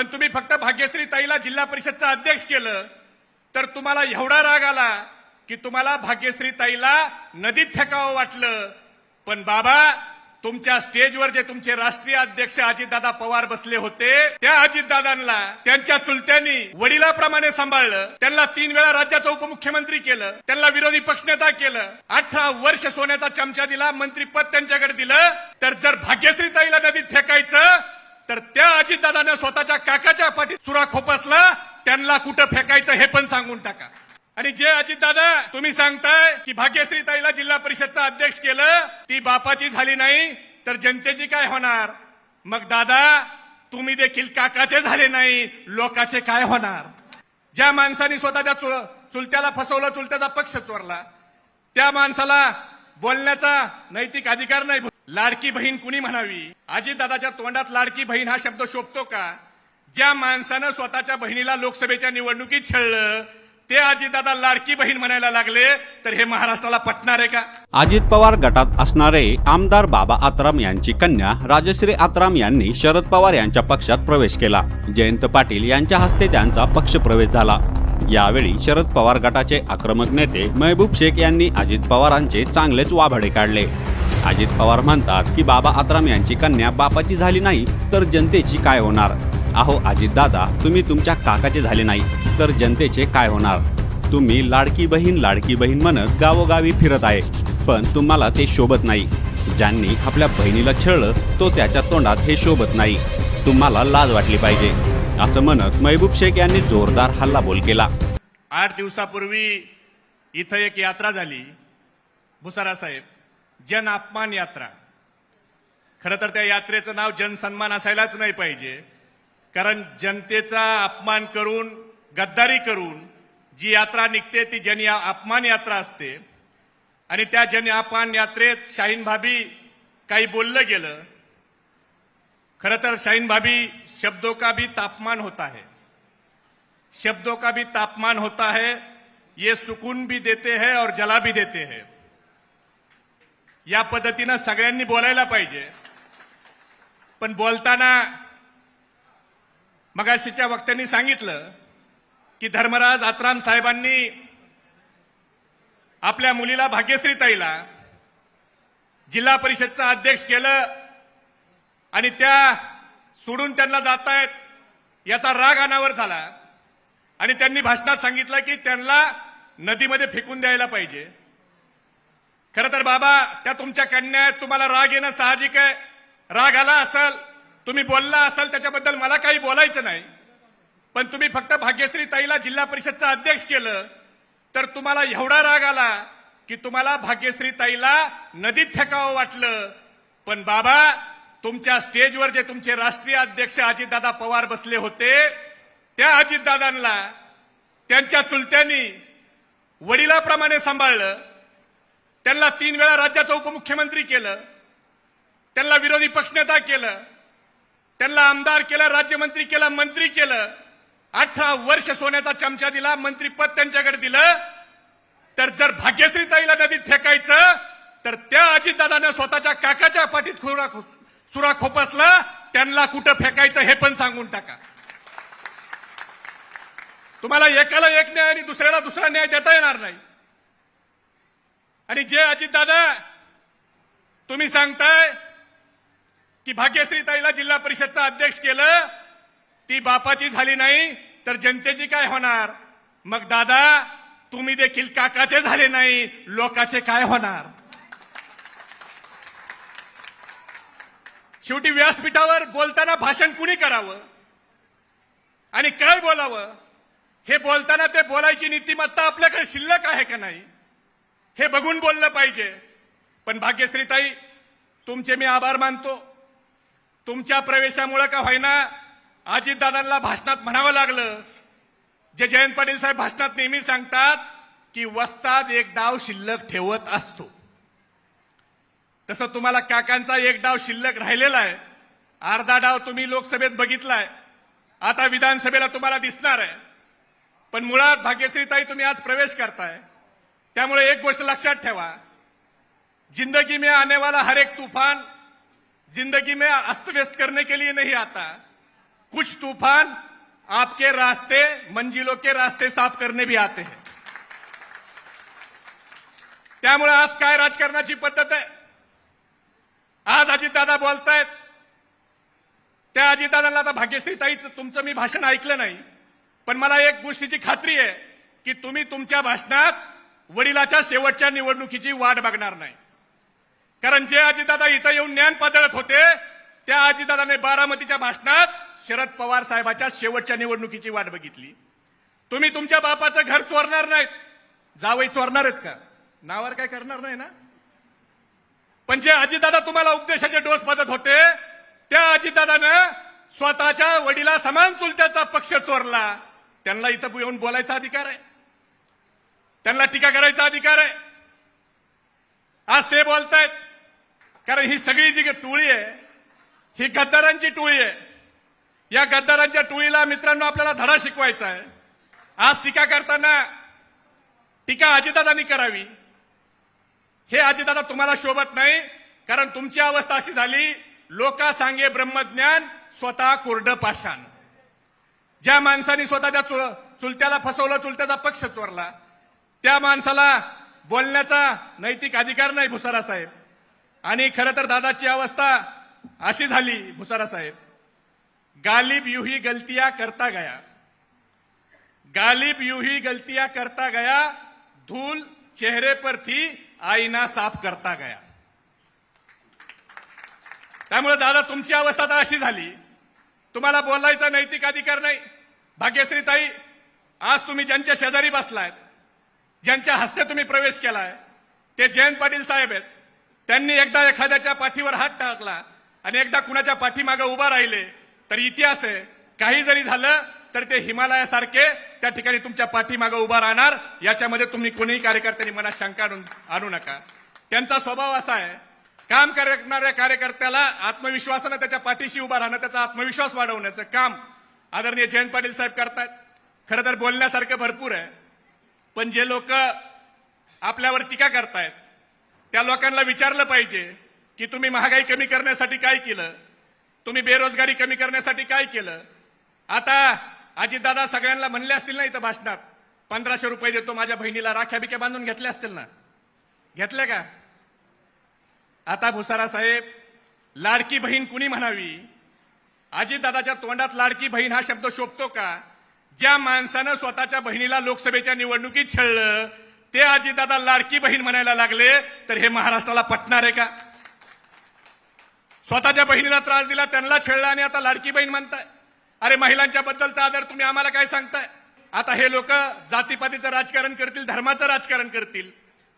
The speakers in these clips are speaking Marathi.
पण तुम्ही फक्त भाग्यश्री ताईला जिल्हा परिषदचा अध्यक्ष केलं तर तुम्हाला एवढा राग आला की तुम्हाला भाग्यश्री ताईला नदीत फेकावं वाटलं. पण बाबा तुमच्या स्टेजवर जे तुमचे राष्ट्रीय अध्यक्ष अजितदादा पवार बसले होते त्या अजितदादांना त्यांच्या चुलत्यांनी वडिलाप्रमाणे सांभाळलं. त्यांना तीन वेळा राज्याचं उपमुख्यमंत्री केलं. त्यांना विरोधी पक्षनेता केलं. अठरा वर्ष सोन्याचा चमचा दिला मंत्रीपद त्यांच्याकडे दिलं. तर जर भाग्यश्री ताईला नदीत फेकायचं तर त्या अजितदादानं स्वतःच्या काकाच्या पाठीत सुरा खोपसला त्यांना कुठं फेकायचं हे पण सांगून टाका. आणि जे अजितदादा तुम्ही सांगताय की भाग्यश्री ताईला जिल्हा परिषदचा अध्यक्ष केलं ती बापाची झाली नाही तर जनतेची काय होणार? मग दादा तुम्ही देखील काकाचे झाले नाही लोकाचे काय होणार? ज्या माणसाने स्वतःच्या चु- चुलत्याला फसवलं चुलत्याचा पक्ष चोरला त्या माणसाला बोलण्याचा नैतिक अधिकार नाही लाडकी बहीण कुणी म्हणावी? अजितदादाच्या तोंडात लाडकी बहीण हा शब्द शोभतो का? ज्या माणसानं स्वतःच्या बहिणीला लोकसभेच्या निवडणुकीत छळलं ते अजितदादा लाडकी बहीण म्हणायला लागले तर हे महाराष्ट्राला पटणार आहे का? अजित पवार गटात असणारे आमदार बाबा आत्राम यांची कन्या राजश्री आत्राम यांनी शरद पवार यांच्या पक्षात प्रवेश केला. जयंत पाटील यांच्या हस्ते त्यांचा पक्ष प्रवेश झाला. यावेळी शरद पवार गटाचे आक्रमक नेते महबूब शेख यांनी अजित पवारांचे चांगलेच वाभाडे काढले. अजित पवार म्हणतात की बाबा आत्राम यांची कन्या बापाची झाली नाही तर जनतेची काय होणार? अहो अजित दादा तुम्ही तुमच्या काकाचे झाले नाही तर जनतेचे काय होणार? तुम्ही लाडकी बहीण लाडकी बहीण म्हणत गावोगावी फिरत आहे पण तुम्हाला ते शोभत नाही. ज्यांनी आपल्या बहिणीला छळलं तो त्याच्या तोंडात हे शोभत नाही. तुम्हाला लाज वाटली पाहिजे असं म्हणत महबूब शेख यांनी जोरदार हल्लाबोल केला. आठ दिवसापूर्वी इथं एक यात्रा झाली भुसारा साहेब. जन अपमान यात्रा. खरं तर त्या यात्रेचं नाव जनसन्मान असायलाच नाही पाहिजे. कारण जनतेचा अपमान करून गद्दारी करून जी यात्रा निघते ती जन अपमान यात्रा असते. आणि त्या जन अपमान यात्रेत शाहीन भाभी काही बोललं गेलं. खरं तर शाहीन भाभी शब्दों का भी तापमान होता है. शब्दों का भी तापमान होता है ये सुकून भी देते हैं और जला भी देते हैं. या पद्धतीनं सगळ्यांनी बोलायला पाहिजे. पण बोलताना मगाशीच्या वक्त्यांनी सांगितलं की धर्मराज आत्राम साहेबांनी आपल्या मुलीला भाग्यश्री ताईला जिल्हा परिषदचा अध्यक्ष केलं आणि त्या सोडून त्यांना जातायत याचा राग अनावर झाला. आणि त्यांनी भाषणात सांगितलं की त्यांना नदीमध्ये फेकून द्यायला पाहिजे. खरं तर बाबा त्या तुमच्या कन्या आहेत तुम्हाला राग येणं साहजिक आहे. राग आला असेल तुम्ही बोलला असाल त्याच्याबद्दल मला काही बोलायचं नाही. पण तुम्ही फक्त भाग्यश्री ताईला जिल्हा परिषदचा अध्यक्ष केलं तर तुम्हाला एवढा राग आला की तुम्हाला भाग्यश्री ताईला नदीत फेकावं वाटलं. पण बाबा तुमच्या स्टेजवर जे तुमचे राष्ट्रीय अध्यक्ष अजितदादा पवार बसले होते त्या अजितदादांना त्यांच्या चुलत्यांनी वडिलाप्रमाणे सांभाळलं. त्यांना तीन वेळा राज्याचं उपमुख्यमंत्री केलं त्यांना विरोधी पक्षनेता केलं त्यांना आमदार केलं राज्यमंत्री केलं मंत्री केलं. अठरा वर्ष सोन्याचा चमचा दिला मंत्रीपद त्यांच्याकडे दिलं. तर जर भाग्यश्री ताईला नदीत फेकायचं तर त्या अजितदादानं स्वतःच्या काकाच्या पाठीत खुरा सुरा खोपसला त्यांना कुठं फेकायचं हे पण सांगून टाका. तुम्हाला एकाला एक न्याय आणि दुसऱ्याला दुसरा न्याय देता येणार नाही. आणि जे अजितदादा तुम्ही सांगताय की भाग्यश्री ताईला जिल्हा परिषदचा अध्यक्ष केलं ती बापाची झाली नाही तर जनतेची काय होणार? मग दादा तुम्ही देखील काकाचे झाले नाही लोकाचे काय होणार? शेवटी व्यासपीठावर बोलताना भाषण कुणी करावं? आणि काय बोलावं? हे बोलताना ते बोलायची नीतिमत्ता आपल्याकडे शिल्लक आहे का नाही? हे बघून बोललं पाहिजे. पण भाग्यश्रीताई तुमचे मी आभार मानतो. तुमच्या प्रवेशामुळे का होईना अजितदादांना भाषणात म्हणावं लागलं. जे जयंत पाटील साहेब भाषणात नेहमी सांगतात की वस्ताद एक डाव शिल्लक ठेवत असतो. तसं तुम्हाला काकांचा एक डाव शिल्लक राहिलेला आहे. अर्धा डाव तुम्ही लोकसभेत बघितलाय. आता विधानसभेला तुम्हाला दिसणार आहे. पण मुळात भाग्यश्रीताई तुम्ही आज प्रवेश करताय. त्यामुळे एक गोष्ट लक्षात ठेवा. जिंदगी में आने वाला हर एक तूफान जिंदगी में अस्त व्यस्त करने के लिए नहीं आता. कुछ तूफान आपके रास्ते मंजिलों के रास्ते साफ करने भी आते हैं. त्यामुळे आज काय राजकारणाची पद्धत आहे? आज अजितदादा बोलतायत त्या अजितदादांना आता भाग्यश्रीताईच तुमचं मी भाषण ऐकलं नाही. पण मला एक गोष्टीची खात्री आहे की तुम्ही तुमच्या भाषणात वडिलाच्या शेवटच्या निवडणुकीची वाट बघणार नाही. कारण जे अजितदादा इथं येऊन ज्ञान पातळत होते त्या अजितदादाने बारामतीच्या भाषणात शरद पवार साहेबाच्या शेवटच्या निवडणुकीची वाट बघितली. तुम्ही तुमच्या बापाचं घर चोरणार नाहीत. जावई चोरणार आहेत का? नावावर काय करणार नाही ना? पण जे अजितदादा तुम्हाला उपदेशाचे डोस बदत होते त्या अजितदादानं स्वतःच्या वडिला समान चुलत्याचा पक्ष चोरला. त्यांना इथं येऊन बोलायचा अधिकार आहे. त्यांना टीका करायचा अधिकार आहे. आज ते बोलतायत कारण ही सगळी जी टोळी आहे ही गद्दारांची टोळी आहे. या गद्दारांच्या टोळीला मित्रांनो आपल्याला धडा शिकवायचा आहे. आज टीका करताना टीका अजितदादांनी करावी. हे अजितदादा तुम्हाला शोभत नाही कारण तुमची अवस्था अशी झाली लोका सांगे ब्रह्मज्ञान स्वतः कोरड पाषाण. ज्या माणसाने स्वतःच्या चु- चुलत्याला फसवलं चुलत्याचा पक्ष चोरला त्या माणसाला बोलण्याचा नैतिक अधिकार नाही भुसारा साहेब. आणि खरं तर दादाची अवस्था अशी झाली भुसारा साहेब. गालिब युही गलतिया करता गया. गालिब युही गलतिया करता गया धूल चेहरे पर थी आईना साफ करता गया. त्यामुळे दादा तुमची अवस्था तर अशी झाली. तुम्हाला बोलायचा नैतिक अधिकार नाही. भाग्यश्री ताई आज तुम्ही ज्यांच्या शेजारी बसलायत ज्यांच्या हस्ते तुम्ही प्रवेश केलाय ते जयंत पाटील साहेब आहेत. त्यांनी एकदा एखाद्याच्या पाठीवर हात टाकला आणि एकदा कुणाच्या पाठीमागे उभा राहिले तर इतिहास आहे. काही जरी झालं तर ते हिमालयासारखे त्या ठिकाणी तुमच्या पाठीमागे उभा राहणार. याच्यामध्ये तुम्ही कोणीही कार्यकर्त्यांनी मनात शंका आणून आणू नका. त्यांचा स्वभाव असा आहे काम करणाऱ्या कार्यकर्त्याला आत्मविश्वासानं त्याच्या पाठीशी उभा राहणं त्याचा आत्मविश्वास वाढवण्याचं काम आदरणीय जयंत पाटील साहेब करतायत. खरं तर बोलण्यासारखं भरपूर आहे. पण जे लोक आपल्यावर टीका करतायत त्या लोकांना विचारलं पाहिजे की तुम्ही महागाई कमी करण्यासाठी काय केलं? तुम्ही बेरोजगारी कमी करण्यासाठी काय केलं? आता अजितदादा सगळ्यांना म्हणले असतील ना इथं भाषणात पंधराशे रुपये देतो माझ्या बहिणीला राख्या बिक्या बांधून घेतल्या असतील ना? घेतल्या का? आता भुसारा साहेब लाडकी बहीण कुणी म्हणावी? अजितदादाच्या तोंडात लाडकी बहीण हा शब्द शोभतो का? ज्या माणसानं स्वतःच्या बहिणीला लोकसभेच्या निवडणुकीत छळलं ते अजितदादा लाडकी बहीण म्हणायला लागले तर हे महाराष्ट्राला पटणार आहे का? स्वतःच्या बहिणीला त्रास दिला त्यांना छळलं आणि आता लाडकी बहीण म्हणताय. अरे महिलांच्या बद्दलचा आदर तुम्ही आम्हाला काय सांगताय? आता हे लोक जातीपातीचं राजकारण करतील धर्माचं राजकारण करतील.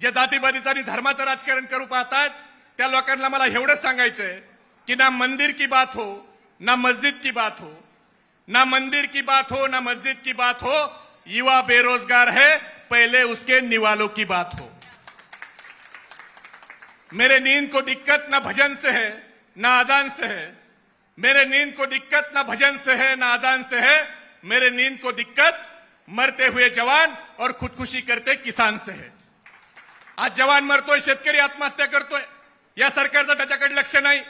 जे जातीपातीचं आणि धर्माचं राजकारण करू पाहतात त्या लोकांना मला एवढंच सांगायचंय की ना मंदिर की बात हो ना मस्जिद की बात हो ना मंदिर की बात हो ना मस्जिद की बात हो युवा बेरोजगार है पहले उसके निवालों की बात हो। मेरे नींद को दिक्कत ना भजन से है ना अजान से है। मेरे नींद को दिक्कत ना भजन से है ना अजान से है। मेरे नींद को दिक्कत मरते हुए जवान और खुदकुशी करते किसान से है। आज जवान मरतोय शेतकरी आत्महत्या करतोय या सरकारचं त्याच्याकडे लक्ष नाही.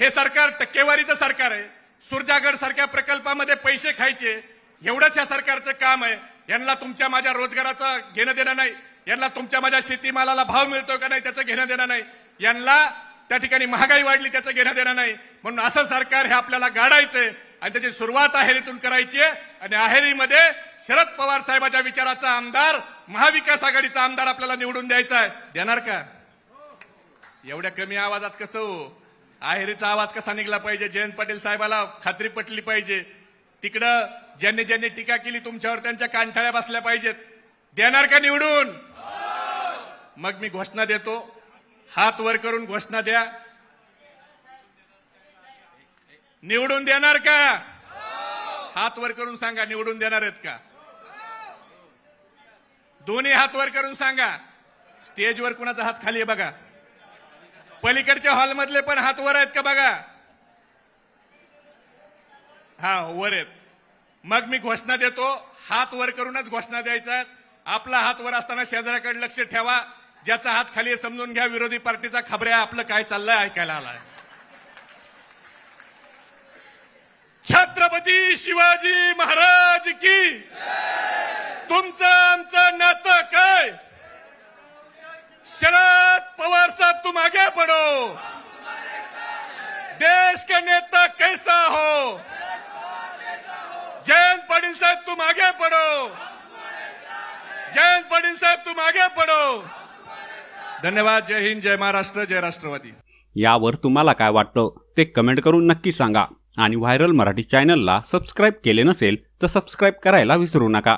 हे सरकार टक्केवारीचं सरकार आहे. सुरजागड सारख्या प्रकल्पामध्ये पैसे खायचे एवढंच या सरकारचं काम आहे. यांना तुमच्या माझ्या रोजगाराचं घेणं देणं नाही. यांना तुमच्या माझ्या शेतीमालाला भाव मिळतो का नाही त्याचं घेणं देणं नाही. यांना त्या ठिकाणी महागाई वाढली त्याचं घेणं देणं नाही. म्हणून असं सरकार हे आपल्याला गाडायचंय आणि त्याची सुरुवात आहेरीतून करायची आणि आहेरीमध्ये शरद पवार साहेबाच्या विचाराचा आमदार महाविकास आघाडीचा आमदार आपल्याला निवडून द्यायचा आहे. देणार का? एवढ्या कमी आवाजात कसं हो? आहेरीचा आवाज कसा निघला पाहिजे? जयंत पाटील साहेबाला खात्री पटली पाहिजे. तिकडं ज्यांनी ज्यांनी टीका केली तुमच्यावर त्यांच्या कांठाळ्या बसल्या पाहिजेत. देणार का निवडून? मग मी घोषणा देतो. हात वर करून घोषणा द्या. निवडून देणार का? हात वर करून सांगा निवडून देणार आहेत का? दोन्ही हात वर करून सांगा. स्टेजवर कुणाचा हात खाली आहे बघा. पलीकडच्या हॉलमधले पण हात वर आहेत का बघा? हा वर आहेत. मग मी घोषणा देतो हात वर करूनच घोषणा द्यायचा. आपला हात वर असताना शेजाऱ्याकडे लक्ष ठेवा. ज्याचा हात खाली समजून घ्या विरोधी पार्टीचा खबऱ्या आपलं काय चाललंय ऐकायला आलाय. छत्रपती शिवाजी महाराज की तुमचं आमचं नातं काय? शरद पवार साहब तुम आगे बढ़ो देश के नेता कैसा हो? जयंत पाटिल साहब तुम आगे बढ़ो जयंत पाटिल साहब तुम आगे बढ़ो धन्यवाद जय हिंद जय महाराष्ट्र जय राष्ट्रवादी. यावर तुम्हाला काय वाटतं ते कमेंट करून नक्की सांगा. आणि व्हायरल मराठी चॅनलला सबस्क्राईब केले नसेल तर सबस्क्राईब करायला विसरू नका.